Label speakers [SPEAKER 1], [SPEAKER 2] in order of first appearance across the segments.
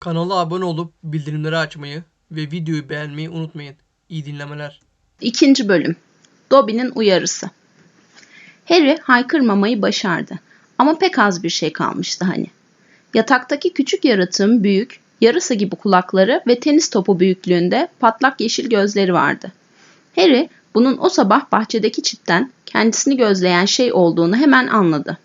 [SPEAKER 1] Kanala abone olup bildirimleri açmayı ve videoyu beğenmeyi unutmayın. İyi dinlemeler.
[SPEAKER 2] İkinci bölüm. Dobby'nin uyarısı. Harry haykırmamayı başardı. Ama pek az bir şey kalmıştı hani. Yataktaki küçük yaratığın büyük, yarısı gibi kulakları ve tenis topu büyüklüğünde patlak yeşil gözleri vardı. Harry bunun o sabah bahçedeki çitten kendisini gözleyen şey olduğunu hemen anladı.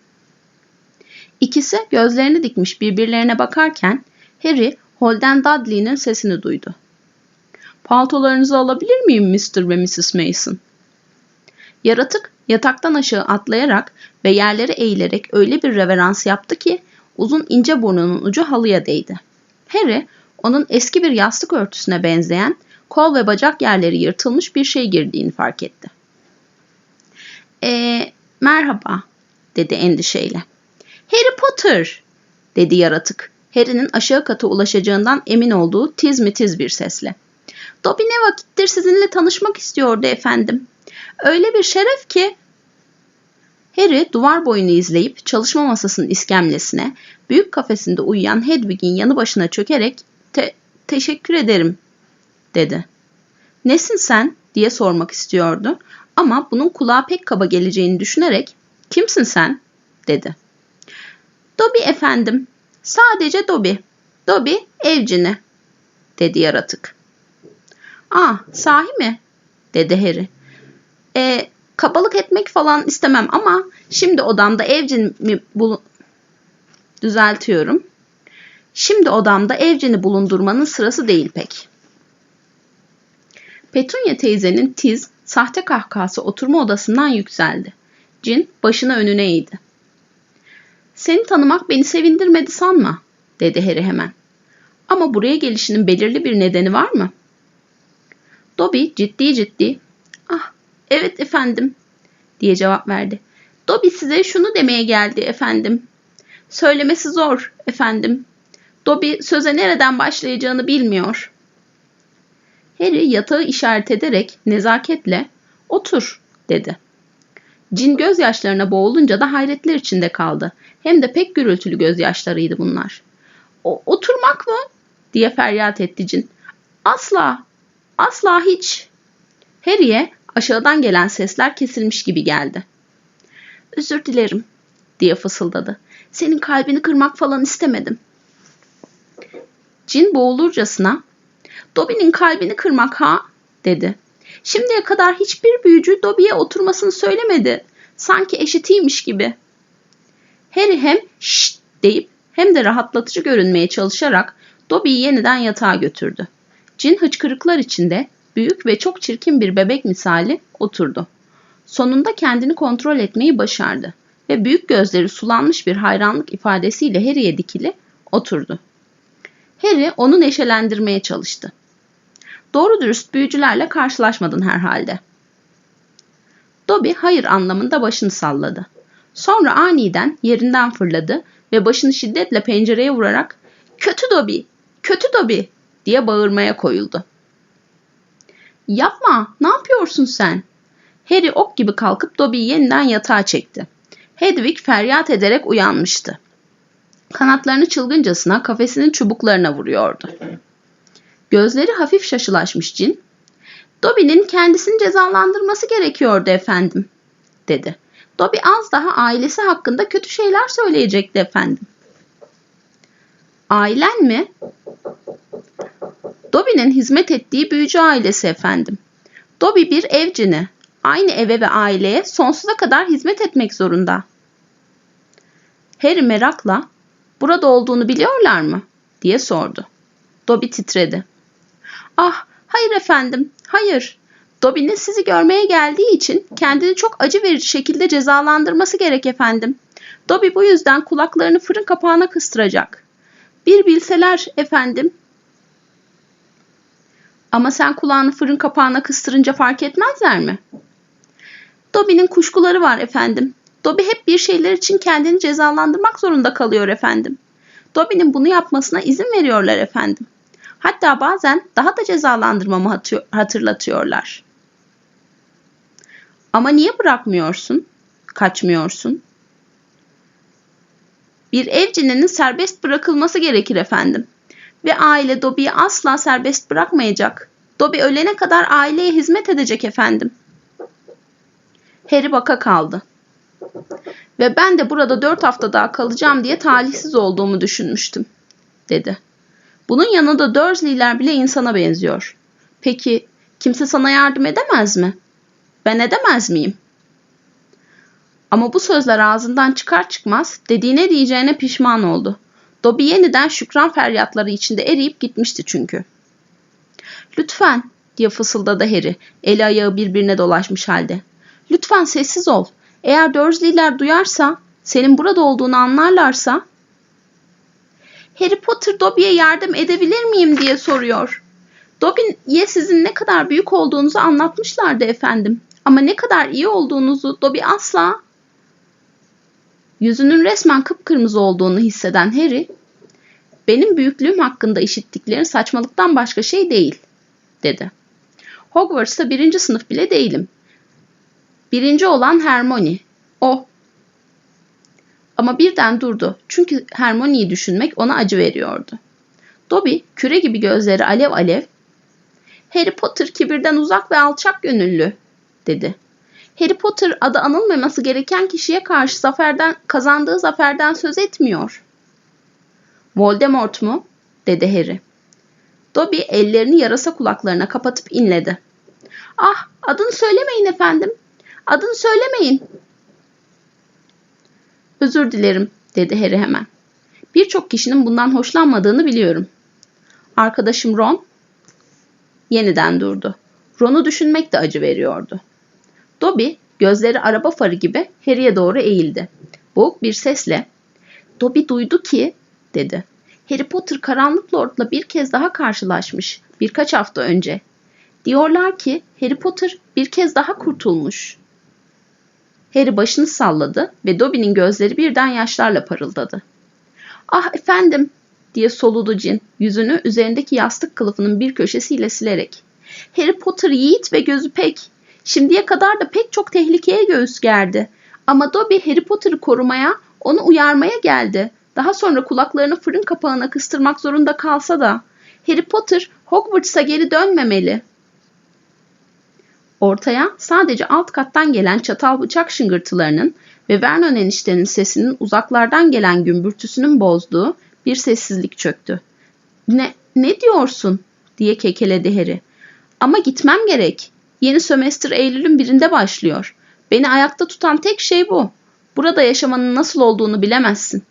[SPEAKER 2] İkisi gözlerini dikmiş birbirlerine bakarken Harry Holden Dudley'nin sesini duydu. Paltolarınızı alabilir miyim Mr. ve Mrs. Mason? Yaratık yataktan aşağı atlayarak ve yerlere eğilerek öyle bir reverans yaptı ki uzun ince burnunun ucu halıya değdi. Harry onun eski bir yastık örtüsüne benzeyen kol ve bacak yerleri yırtılmış bir şey girdiğini fark etti. Eee merhaba dedi endişeyle. Harry Potter dedi yaratık. Harry'nin aşağı kata ulaşacağından emin olduğu tiz mi tiz bir sesle. Dobby ne vakittir sizinle tanışmak istiyordu efendim. Öyle bir şeref ki. Harry duvar boyunu izleyip çalışma masasının iskemlesine büyük kafesinde uyuyan Hedwig'in yanı başına çökerek Te teşekkür ederim dedi. Nesin sen diye sormak istiyordu ama bunun kulağa pek kaba geleceğini düşünerek kimsin sen dedi. Dobby efendim. Sadece Dobby. Dobby evcini dedi yaratık. Ah sahi mi? dedi Harry. E, kabalık etmek falan istemem ama şimdi odamda evcini bul düzeltiyorum. Şimdi odamda evcini bulundurmanın sırası değil pek. Petunia teyzenin tiz, sahte kahkahası oturma odasından yükseldi. Cin başını önüne eğdi. Seni tanımak beni sevindirmedi sanma, dedi Harry hemen. Ama buraya gelişinin belirli bir nedeni var mı? Dobby ciddi ciddi, ah evet efendim, diye cevap verdi. Dobby size şunu demeye geldi efendim. Söylemesi zor efendim. Dobby söze nereden başlayacağını bilmiyor. Harry yatağı işaret ederek nezaketle otur dedi. Cin gözyaşlarına boğulunca da hayretler içinde kaldı. Hem de pek gürültülü gözyaşlarıydı bunlar. O, oturmak mı? diye feryat etti cin. Asla, asla hiç. Harry'e aşağıdan gelen sesler kesilmiş gibi geldi. Özür dilerim diye fısıldadı. Senin kalbini kırmak falan istemedim. Cin boğulurcasına Dobby'nin kalbini kırmak ha dedi. Şimdiye kadar hiçbir büyücü Dobby'ye oturmasını söylemedi. Sanki eşitiymiş gibi. Harry hem şşt deyip hem de rahatlatıcı görünmeye çalışarak Dobby'yi yeniden yatağa götürdü. Cin hıçkırıklar içinde büyük ve çok çirkin bir bebek misali oturdu. Sonunda kendini kontrol etmeyi başardı ve büyük gözleri sulanmış bir hayranlık ifadesiyle Harry'e dikili oturdu. Harry onu neşelendirmeye çalıştı. Doğru dürüst büyücülerle karşılaşmadın herhalde. Dobby hayır anlamında başını salladı. Sonra aniden yerinden fırladı ve başını şiddetle pencereye vurarak ''Kötü Dobby! Kötü Dobby!'' diye bağırmaya koyuldu. ''Yapma! Ne yapıyorsun sen?'' Harry ok gibi kalkıp Dobby'yi yeniden yatağa çekti. Hedwig feryat ederek uyanmıştı. Kanatlarını çılgıncasına kafesinin çubuklarına vuruyordu. Gözleri hafif şaşılaşmış cin, Dobby'nin kendisini cezalandırması gerekiyordu efendim, dedi. Dobby az daha ailesi hakkında kötü şeyler söyleyecekti efendim. Ailen mi? Dobby'nin hizmet ettiği büyücü ailesi efendim. Dobby bir evcini. Aynı eve ve aileye sonsuza kadar hizmet etmek zorunda. Harry merakla, burada olduğunu biliyorlar mı? diye sordu. Dobby titredi. Ah, hayır efendim, hayır. Dobby'nin sizi görmeye geldiği için kendini çok acı verici şekilde cezalandırması gerek efendim. Dobby bu yüzden kulaklarını fırın kapağına kıstıracak. Bir bilseler efendim. Ama sen kulağını fırın kapağına kıstırınca fark etmezler mi? Dobby'nin kuşkuları var efendim. Dobby hep bir şeyler için kendini cezalandırmak zorunda kalıyor efendim. Dobby'nin bunu yapmasına izin veriyorlar efendim. Hatta bazen daha da cezalandırmamı hatırlatıyorlar. Ama niye bırakmıyorsun? Kaçmıyorsun? Bir evcinin serbest bırakılması gerekir efendim. Ve aile Dobby'yi asla serbest bırakmayacak. Dobby ölene kadar aileye hizmet edecek efendim. Harry baka kaldı. Ve ben de burada dört hafta daha kalacağım diye talihsiz olduğumu düşünmüştüm, dedi. Bunun yanında Dursley'ler bile insana benziyor. Peki kimse sana yardım edemez mi? Ben edemez miyim? Ama bu sözler ağzından çıkar çıkmaz dediğine diyeceğine pişman oldu. Dobby yeniden şükran feryatları içinde eriyip gitmişti çünkü. Lütfen diye fısıldadı Harry, eli ayağı birbirine dolaşmış halde. Lütfen sessiz ol. Eğer Dursley'ler duyarsa, senin burada olduğunu anlarlarsa... Harry Potter Dobby'ye yardım edebilir miyim diye soruyor. Dobby'ye sizin ne kadar büyük olduğunuzu anlatmışlardı efendim. Ama ne kadar iyi olduğunuzu Dobby asla... Yüzünün resmen kıpkırmızı olduğunu hisseden Harry, benim büyüklüğüm hakkında işittiklerin saçmalıktan başka şey değil, dedi. Hogwarts'ta birinci sınıf bile değilim. Birinci olan Hermione. O. Ama birden durdu. Çünkü Hermione'yi düşünmek ona acı veriyordu. Dobby küre gibi gözleri alev alev Harry Potter kibirden uzak ve alçak gönüllü dedi. Harry Potter adı anılmaması gereken kişiye karşı zaferden kazandığı zaferden söz etmiyor. Voldemort mu? dedi Harry. Dobby ellerini yarasa kulaklarına kapatıp inledi. Ah, adını söylemeyin efendim. Adını söylemeyin. Özür dilerim, dedi Harry hemen. Birçok kişinin bundan hoşlanmadığını biliyorum. Arkadaşım Ron yeniden durdu. Ron'u düşünmek de acı veriyordu. Dobby gözleri araba farı gibi Harry'e doğru eğildi. Boğuk bir sesle Dobby duydu ki dedi. Harry Potter karanlık lordla bir kez daha karşılaşmış birkaç hafta önce. Diyorlar ki Harry Potter bir kez daha kurtulmuş. Harry başını salladı ve Dobby'nin gözleri birden yaşlarla parıldadı. Ah efendim diye soludu cin yüzünü üzerindeki yastık kılıfının bir köşesiyle silerek. Harry Potter yiğit ve gözü pek. Şimdiye kadar da pek çok tehlikeye göğüs gerdi. Ama Dobby Harry Potter'ı korumaya, onu uyarmaya geldi. Daha sonra kulaklarını fırın kapağına kıstırmak zorunda kalsa da Harry Potter Hogwarts'a geri dönmemeli. Ortaya sadece alt kattan gelen çatal bıçak şıngırtılarının ve Vernon eniştenin sesinin uzaklardan gelen gümbürtüsünün bozduğu bir sessizlik çöktü. Ne, ne diyorsun? diye kekeledi Harry. Ama gitmem gerek. Yeni sömestr Eylül'ün birinde başlıyor. Beni ayakta tutan tek şey bu. Burada yaşamanın nasıl olduğunu bilemezsin.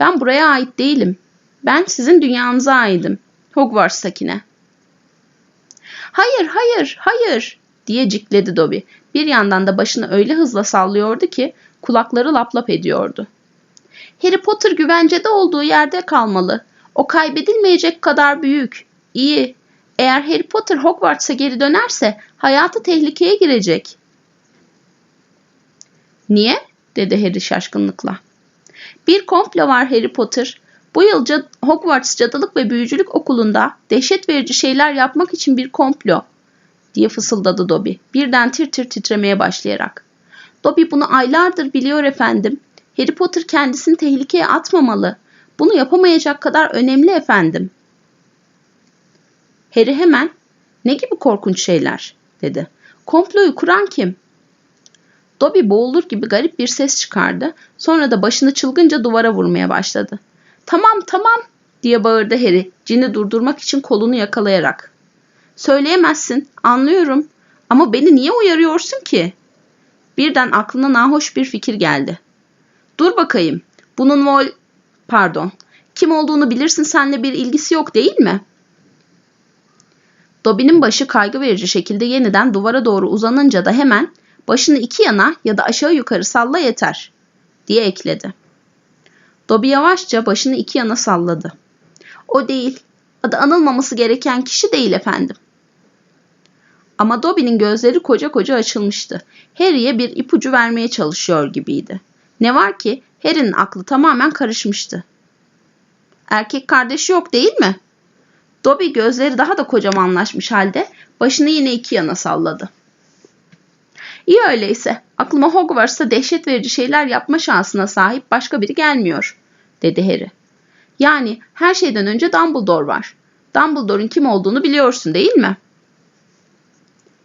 [SPEAKER 2] Ben buraya ait değilim. Ben sizin dünyanıza aidim. Hogwarts'takine. Hayır, hayır, hayır diye cikledi Dobby. Bir yandan da başını öyle hızla sallıyordu ki kulakları lap lap ediyordu. Harry Potter güvencede olduğu yerde kalmalı. O kaybedilmeyecek kadar büyük. İyi. Eğer Harry Potter Hogwarts'a geri dönerse hayatı tehlikeye girecek. Niye? dedi Harry şaşkınlıkla. Bir komplo var Harry Potter. Bu yıl Hogwarts Cadılık ve Büyücülük Okulu'nda dehşet verici şeyler yapmak için bir komplo diye fısıldadı Dobby birden tir tir titremeye başlayarak. Dobby bunu aylardır biliyor efendim. Harry Potter kendisini tehlikeye atmamalı. Bunu yapamayacak kadar önemli efendim. Harry hemen ne gibi korkunç şeyler dedi. Komployu kuran kim? Dobby boğulur gibi garip bir ses çıkardı. Sonra da başını çılgınca duvara vurmaya başladı. Tamam tamam diye bağırdı Harry cini durdurmak için kolunu yakalayarak. Söyleyemezsin anlıyorum ama beni niye uyarıyorsun ki? Birden aklına nahoş bir fikir geldi. Dur bakayım bunun vol... Pardon kim olduğunu bilirsin senle bir ilgisi yok değil mi? Dobby'nin başı kaygı verici şekilde yeniden duvara doğru uzanınca da hemen başını iki yana ya da aşağı yukarı salla yeter diye ekledi. Dobby yavaşça başını iki yana salladı. O değil, adı anılmaması gereken kişi değil efendim. Ama Dobby'nin gözleri koca koca açılmıştı. Harry'e bir ipucu vermeye çalışıyor gibiydi. Ne var ki Harry'nin aklı tamamen karışmıştı. Erkek kardeşi yok değil mi? Dobby gözleri daha da kocamanlaşmış halde başını yine iki yana salladı. İyi öyleyse. Aklıma Hogwarts'ta dehşet verici şeyler yapma şansına sahip başka biri gelmiyor, dedi Harry. Yani her şeyden önce Dumbledore var. Dumbledore'un kim olduğunu biliyorsun değil mi?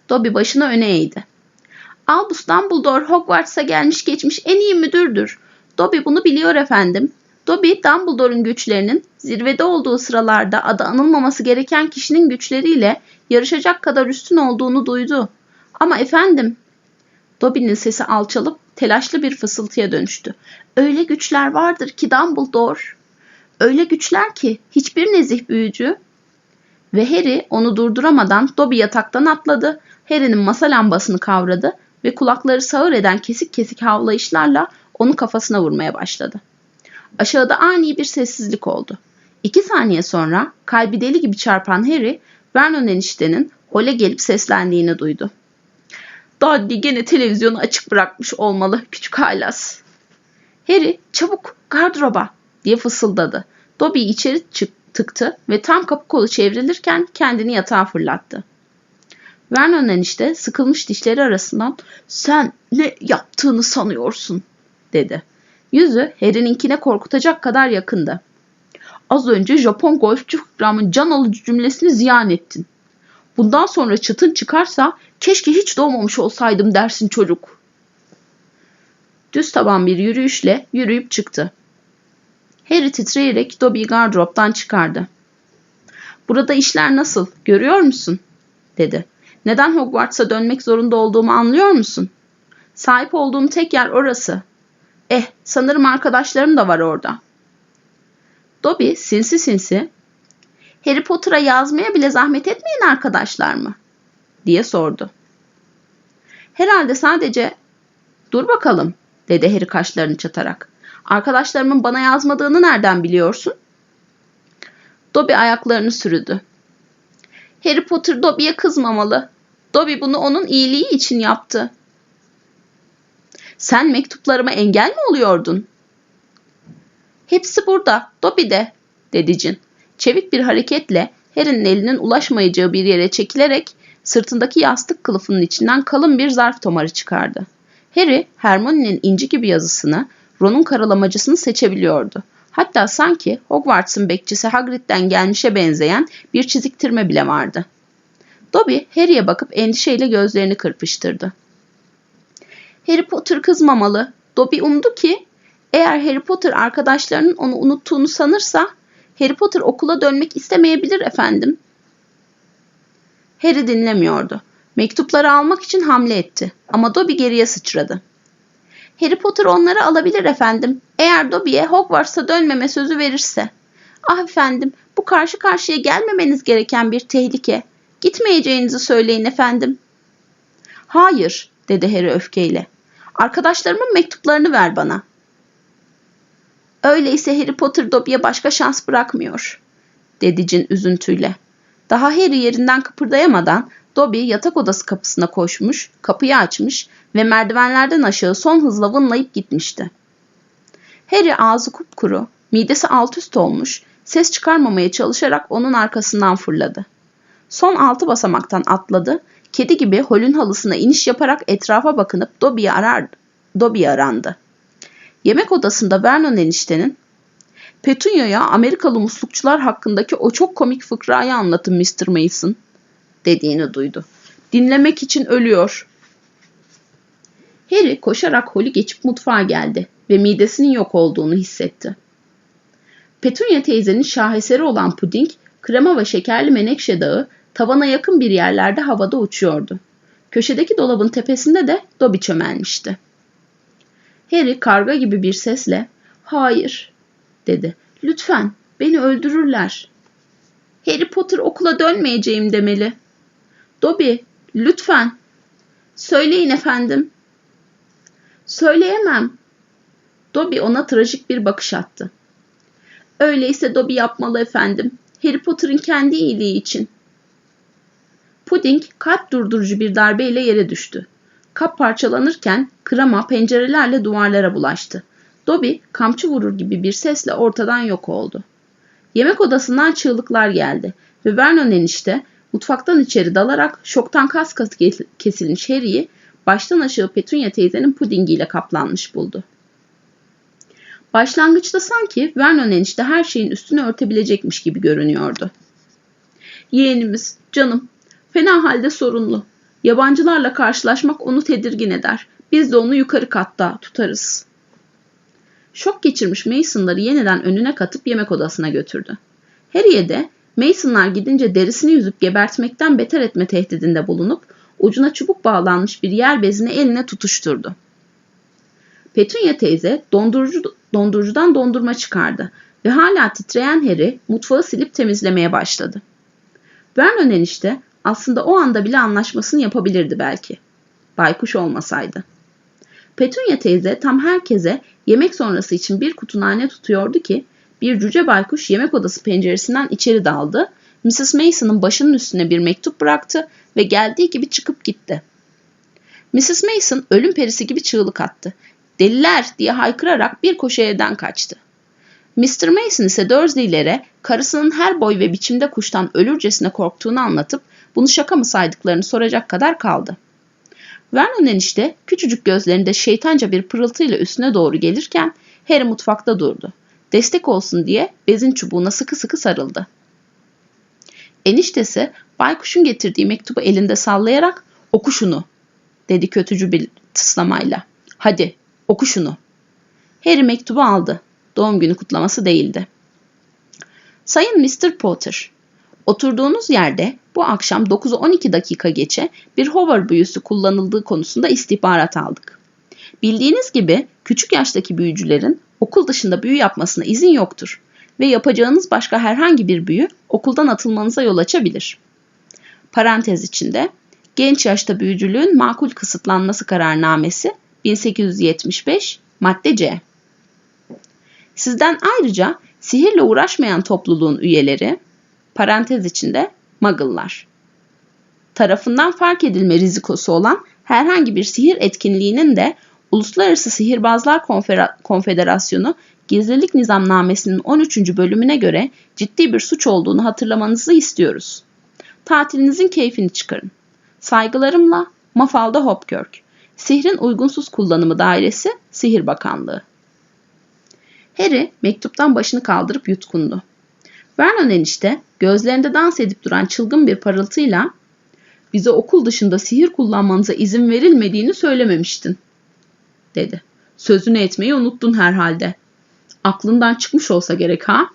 [SPEAKER 2] Dobby başını öne eğdi. Albus Dumbledore Hogwarts'a gelmiş geçmiş en iyi müdürdür. Dobby bunu biliyor efendim. Dobby, Dumbledore'un güçlerinin zirvede olduğu sıralarda adı anılmaması gereken kişinin güçleriyle yarışacak kadar üstün olduğunu duydu. Ama efendim, Dobby'nin sesi alçalıp telaşlı bir fısıltıya dönüştü. Öyle güçler vardır ki Dumbledore. Öyle güçler ki hiçbir nezih büyücü ve Harry onu durduramadan Dobby yataktan atladı. Harry'nin masa lambasını kavradı ve kulakları sağır eden kesik kesik havlayışlarla onu kafasına vurmaya başladı. Aşağıda ani bir sessizlik oldu. İki saniye sonra kalbi deli gibi çarpan Harry, Vernon eniştenin hole gelip seslendiğini duydu. Dudley gene televizyonu açık bırakmış olmalı küçük haylaz. Harry çabuk gardıroba diye fısıldadı. Dobby içeri çık tıktı ve tam kapı kolu çevrilirken kendini yatağa fırlattı. Vernon enişte sıkılmış dişleri arasından sen ne yaptığını sanıyorsun dedi. Yüzü Harry'ninkine korkutacak kadar yakındı. Az önce Japon golfçü Hükram'ın can alıcı cümlesini ziyan ettin. Bundan sonra çıtın çıkarsa keşke hiç doğmamış olsaydım dersin çocuk. Düz taban bir yürüyüşle yürüyüp çıktı. Harry titreyerek Dobby'yi gardıroptan çıkardı. Burada işler nasıl, görüyor musun? dedi. Neden Hogwarts'a dönmek zorunda olduğumu anlıyor musun? Sahip olduğum tek yer orası. Eh, sanırım arkadaşlarım da var orada. Dobby sinsi sinsi, Harry Potter'a yazmaya bile zahmet etmeyin arkadaşlar mı? diye sordu. Herhalde sadece dur bakalım dedi Harry kaşlarını çatarak. Arkadaşlarımın bana yazmadığını nereden biliyorsun? Dobby ayaklarını sürüdü. Harry Potter Dobby'ye kızmamalı. Dobby bunu onun iyiliği için yaptı. Sen mektuplarıma engel mi oluyordun? Hepsi burada, Dobby'de, dedi Cin. Çevik bir hareketle Harry'nin elinin ulaşmayacağı bir yere çekilerek sırtındaki yastık kılıfının içinden kalın bir zarf tomarı çıkardı. Harry, Hermione'nin inci gibi yazısını, Ron'un karalamacısını seçebiliyordu. Hatta sanki Hogwarts'ın bekçisi Hagrid'den gelmişe benzeyen bir çiziktirme bile vardı. Dobby Harry'e bakıp endişeyle gözlerini kırpıştırdı. Harry Potter kızmamalı. Dobby umdu ki eğer Harry Potter arkadaşlarının onu unuttuğunu sanırsa Harry Potter okula dönmek istemeyebilir efendim. Harry dinlemiyordu. Mektupları almak için hamle etti ama Dobby geriye sıçradı. Harry Potter onları alabilir efendim. Eğer Dobby'ye Hogwarts'a dönmeme sözü verirse. Ah efendim, bu karşı karşıya gelmemeniz gereken bir tehlike. Gitmeyeceğinizi söyleyin efendim. Hayır, dedi Harry öfkeyle. Arkadaşlarımın mektuplarını ver bana. Öyleyse Harry Potter Dobby'ye başka şans bırakmıyor, dedi Cin üzüntüyle. Daha Harry yerinden kıpırdayamadan Dobby yatak odası kapısına koşmuş, kapıyı açmış ve merdivenlerden aşağı son hızla vınlayıp gitmişti. Harry ağzı kupkuru, midesi alt üst olmuş, ses çıkarmamaya çalışarak onun arkasından fırladı. Son altı basamaktan atladı, kedi gibi holün halısına iniş yaparak etrafa bakınıp Dobby'yi arar, Dobby'yi arandı. Yemek odasında Vernon eniştenin Petunia'ya Amerikalı muslukçular hakkındaki o çok komik fıkrayı anlatın Mr. Mason dediğini duydu. Dinlemek için ölüyor. Harry koşarak holü geçip mutfağa geldi ve midesinin yok olduğunu hissetti. Petunia teyzenin şaheseri olan puding, krema ve şekerli menekşe dağı tavana yakın bir yerlerde havada uçuyordu. Köşedeki dolabın tepesinde de Dobby çömelmişti. Harry karga gibi bir sesle "Hayır," dedi. "Lütfen, beni öldürürler." Harry Potter okula dönmeyeceğim demeli. Dobby, lütfen. Söyleyin efendim. Söyleyemem. Dobby ona trajik bir bakış attı. Öyleyse Dobby yapmalı efendim. Harry Potter'ın kendi iyiliği için. Pudding kalp durdurucu bir darbeyle yere düştü. Kap parçalanırken krema pencerelerle duvarlara bulaştı. Dobby kamçı vurur gibi bir sesle ortadan yok oldu. Yemek odasından çığlıklar geldi ve Vernon enişte mutfaktan içeri dalarak şoktan kas kas kesilmiş Harry'i baştan aşağı Petunia teyzenin pudingiyle kaplanmış buldu. Başlangıçta sanki Vernon enişte her şeyin üstünü örtebilecekmiş gibi görünüyordu. Yeğenimiz, canım. Fena halde sorunlu. Yabancılarla karşılaşmak onu tedirgin eder. Biz de onu yukarı katta tutarız. Şok geçirmiş Mason'ları yeniden önüne katıp yemek odasına götürdü. Harry'e de Mason'lar gidince derisini yüzüp gebertmekten beter etme tehdidinde bulunup ucuna çubuk bağlanmış bir yer bezini eline tutuşturdu. Petunia teyze dondurucu, dondurucudan dondurma çıkardı ve hala titreyen Harry mutfağı silip temizlemeye başladı. Vernon enişte aslında o anda bile anlaşmasını yapabilirdi belki. Baykuş olmasaydı. Petunia teyze tam herkese yemek sonrası için bir kutu nane tutuyordu ki bir cüce baykuş yemek odası penceresinden içeri daldı. Mrs. Mason'ın başının üstüne bir mektup bıraktı ve geldiği gibi çıkıp gitti. Mrs. Mason ölüm perisi gibi çığlık attı. Deliler diye haykırarak bir koşu evden kaçtı. Mr. Mason ise Dursley'lere karısının her boy ve biçimde kuştan ölürcesine korktuğunu anlatıp bunu şaka mı saydıklarını soracak kadar kaldı. Vernon enişte küçücük gözlerinde şeytanca bir pırıltıyla üstüne doğru gelirken Harry mutfakta durdu. Destek olsun diye bezin çubuğuna sıkı sıkı sarıldı. Eniştesi baykuşun getirdiği mektubu elinde sallayarak oku şunu dedi kötücü bir tıslamayla. Hadi oku şunu. Harry mektubu aldı. Doğum günü kutlaması değildi. Sayın Mr. Potter, oturduğunuz yerde bu akşam 9'u 12 dakika geçe bir hover büyüsü kullanıldığı konusunda istihbarat aldık. Bildiğiniz gibi küçük yaştaki büyücülerin okul dışında büyü yapmasına izin yoktur ve yapacağınız başka herhangi bir büyü okuldan atılmanıza yol açabilir. Parantez içinde genç yaşta büyücülüğün makul kısıtlanması kararnamesi 1875 madde C. Sizden ayrıca sihirle uğraşmayan topluluğun üyeleri parantez içinde muggle'lar tarafından fark edilme rizikosu olan herhangi bir sihir etkinliğinin de Uluslararası Sihirbazlar Konfederasyonu Gizlilik Nizamnamesi'nin 13. bölümüne göre ciddi bir suç olduğunu hatırlamanızı istiyoruz. Tatilinizin keyfini çıkarın. Saygılarımla Mafalda Hopkirk. Sihrin uygunsuz kullanımı dairesi Sihir Bakanlığı. Harry mektuptan başını kaldırıp yutkundu. Vernon enişte gözlerinde dans edip duran çılgın bir parıltıyla bize okul dışında sihir kullanmanıza izin verilmediğini söylememiştin, dedi. Sözünü etmeyi unuttun herhalde. Aklından çıkmış olsa gerek ha?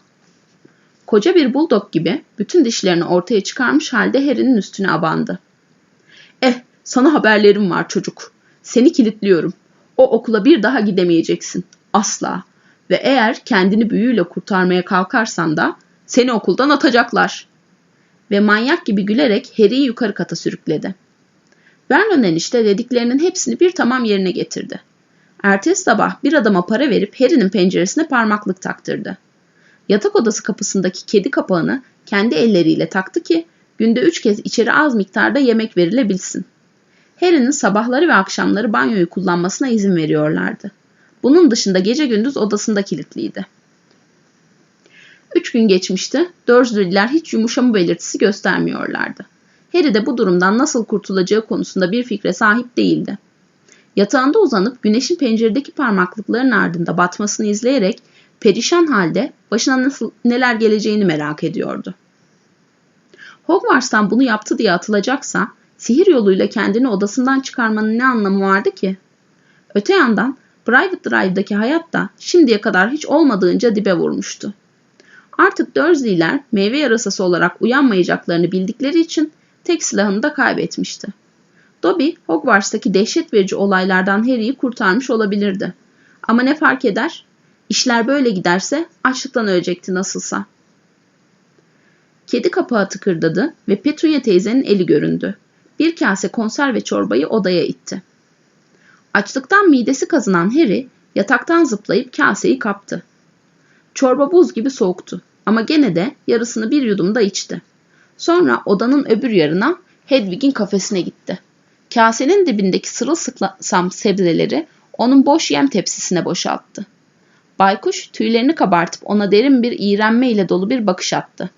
[SPEAKER 2] Koca bir buldog gibi bütün dişlerini ortaya çıkarmış halde Harry'nin üstüne abandı. Eh, sana haberlerim var çocuk. Seni kilitliyorum. O okula bir daha gidemeyeceksin. Asla. Ve eğer kendini büyüyle kurtarmaya kalkarsan da seni okuldan atacaklar. Ve manyak gibi gülerek Harry'i yukarı kata sürükledi. Vernon enişte dediklerinin hepsini bir tamam yerine getirdi. Ertesi sabah bir adama para verip Harry'nin penceresine parmaklık taktırdı. Yatak odası kapısındaki kedi kapağını kendi elleriyle taktı ki günde üç kez içeri az miktarda yemek verilebilsin. Harry'nin sabahları ve akşamları banyoyu kullanmasına izin veriyorlardı. Bunun dışında gece gündüz odasında kilitliydi. Üç gün geçmişti. Dursley'liler hiç yumuşama belirtisi göstermiyorlardı. Harry de bu durumdan nasıl kurtulacağı konusunda bir fikre sahip değildi. Yatağında uzanıp güneşin penceredeki parmaklıkların ardında batmasını izleyerek perişan halde başına nasıl neler geleceğini merak ediyordu. Hogwarts'tan bunu yaptı diye atılacaksa sihir yoluyla kendini odasından çıkarmanın ne anlamı vardı ki? Öte yandan Private Drive'daki hayat da şimdiye kadar hiç olmadığınca dibe vurmuştu. Artık Dursley'ler meyve yarasası olarak uyanmayacaklarını bildikleri için tek silahını da kaybetmişti. Dobby, Hogwarts'taki dehşet verici olaylardan Harry'i kurtarmış olabilirdi. Ama ne fark eder? İşler böyle giderse açlıktan ölecekti nasılsa. Kedi kapağı tıkırdadı ve Petunia teyzenin eli göründü. Bir kase konserve çorbayı odaya itti. Açlıktan midesi kazınan Harry yataktan zıplayıp kaseyi kaptı. Çorba buz gibi soğuktu ama gene de yarısını bir yudumda içti. Sonra odanın öbür yarına Hedwig'in kafesine gitti. Kasenin dibindeki sırılsıklam sebzeleri onun boş yem tepsisine boşalttı. Baykuş tüylerini kabartıp ona derin bir iğrenme ile dolu bir bakış attı.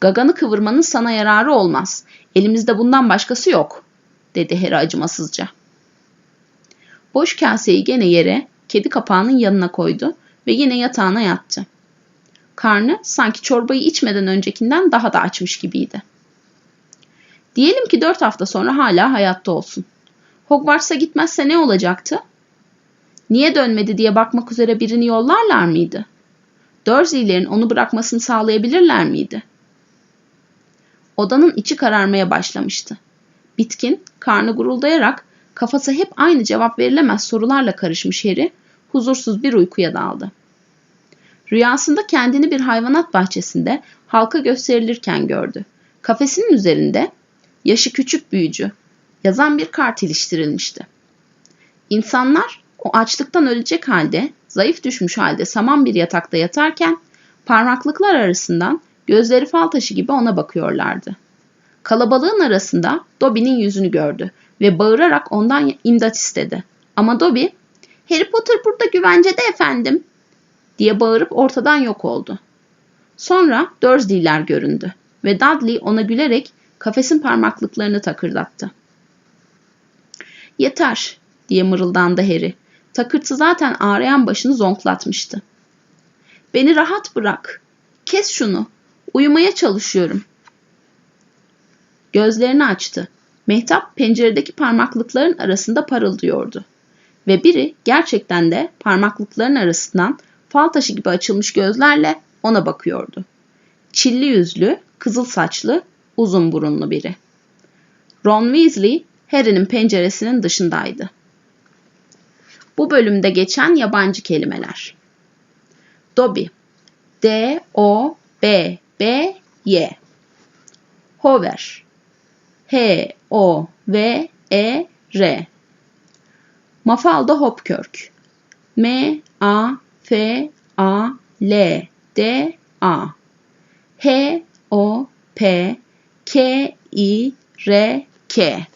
[SPEAKER 2] Gaganı kıvırmanın sana yararı olmaz. Elimizde bundan başkası yok, dedi Hera acımasızca. Boş kaseyi gene yere, kedi kapağının yanına koydu ve yine yatağına yattı. Karnı sanki çorbayı içmeden öncekinden daha da açmış gibiydi. Diyelim ki dört hafta sonra hala hayatta olsun. Hogwarts'a gitmezse ne olacaktı? Niye dönmedi diye bakmak üzere birini yollarlar mıydı? Dursley'lerin onu bırakmasını sağlayabilirler miydi? Odanın içi kararmaya başlamıştı. Bitkin, karnı guruldayarak kafası hep aynı cevap verilemez sorularla karışmış Harry, huzursuz bir uykuya daldı. Rüyasında kendini bir hayvanat bahçesinde halka gösterilirken gördü. Kafesinin üzerinde yaşı küçük büyücü yazan bir kart iliştirilmişti. İnsanlar o açlıktan ölecek halde, zayıf düşmüş halde saman bir yatakta yatarken parmaklıklar arasından gözleri fal taşı gibi ona bakıyorlardı. Kalabalığın arasında Dobby'nin yüzünü gördü ve bağırarak ondan imdat istedi. Ama Dobby, Harry Potter burada güvencede efendim diye bağırıp ortadan yok oldu. Sonra Dursley'ler göründü ve Dudley ona gülerek kafesin parmaklıklarını takırdattı. Yeter diye mırıldandı Harry. Takırtı zaten ağrıyan başını zonklatmıştı. Beni rahat bırak. Kes şunu. Uyumaya çalışıyorum. Gözlerini açtı. Mehtap penceredeki parmaklıkların arasında parıldıyordu. Ve biri gerçekten de parmaklıkların arasından fal taşı gibi açılmış gözlerle ona bakıyordu. Çilli yüzlü, kızıl saçlı, uzun burunlu biri. Ron Weasley, Harry'nin penceresinin dışındaydı. Bu bölümde geçen yabancı kelimeler. Dobby D O B B Y Hover H O V E R Mafalda Hopkirk M A F A L D A H O P K I R K